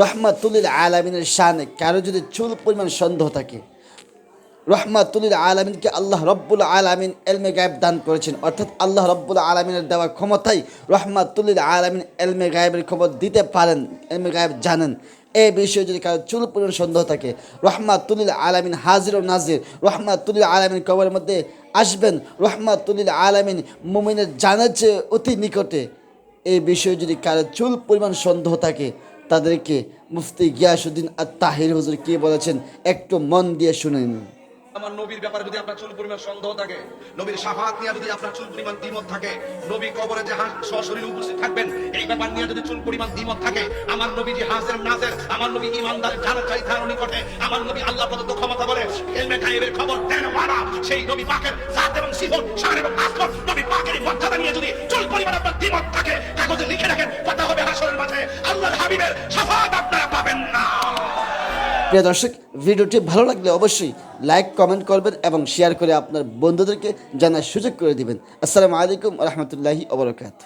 রহমাতুল্লিল আলমিনের শানে কারও যদি চুল পরিমাণ সন্দেহ থাকে, রহমাতুল্লিল আলমিনকে আল্লাহ রব্বুল আলমিন এলমে গায়েব দান করেছেন। অর্থাৎ আল্লাহ রব্বুল আলমিনের দেওয়া ক্ষমতাই রহমাতুল্লিল আলমিন এলমে গায়েবের খবর দিতে পারেন, এলমে গায়েব জানেন। এই বিষয়ে যদি কারও চুল পরিমাণ সন্দেহ থাকে, রহমাতুল্লিল আলমিন হাজির ও নাজির, রহমাতুল্লিল আলমিন কবরের মধ্যে আসবেন, রহমাতুল্লিল আলমিন মুমিনের জানার চেয়ে অতি নিকটে। এই বিষয়ে যদি কারও চুল পরিমাণ সন্দেহ থাকে তাদেরকে মুফতি গিয়াসুদ্দিন আর তাহির হুজুর কি বলেছেন? একটু মন দিয়ে শুনেন আমার নবীর ব্যাপারে যদি আপনার চুল পরিমাণ সন্দেহ থাকে, নবীর সাফাত নিয়ে যদি আপনার চুল পরিমাণ দ্বিমত থাকে, নবী কবরে যে হাস উপস্থিত থাকবেন, এই ব্যাপার নিয়ে যদি চুল পরিমাণ দ্বিমত থাকে, আমার নবী যে হাজের নাজের আমার নবী ইমানদার জানা চাই তার নিকটে, আমার নবী আল্লাহ প্রদত্ত ক্ষমতা বলে, এলমে গায়েবের খবর দেন ওয়ালা, সেই নবী পাকের জাত এবং সিফত শান এবং আসফত নবী পাকের মর্যাদা নিয়ে যদি চুল পরিমাণ আপনার দ্বিমত থাকে, কাগজে লিখে রাখেন, কথা হবে হাবিবের সাফাত আপনারা পাবেন না। প্রিয় দর্শক, ভিডিওটি ভালো লাগলে অবশ্যই লাইক, কমেন্ট করবেন এবং শেয়ার করে আপনার বন্ধুদেরকে জানার সুযোগ করে দিবেন। আসসালামু আলাইকুম রহমতুল্লাহি ওবরাকাত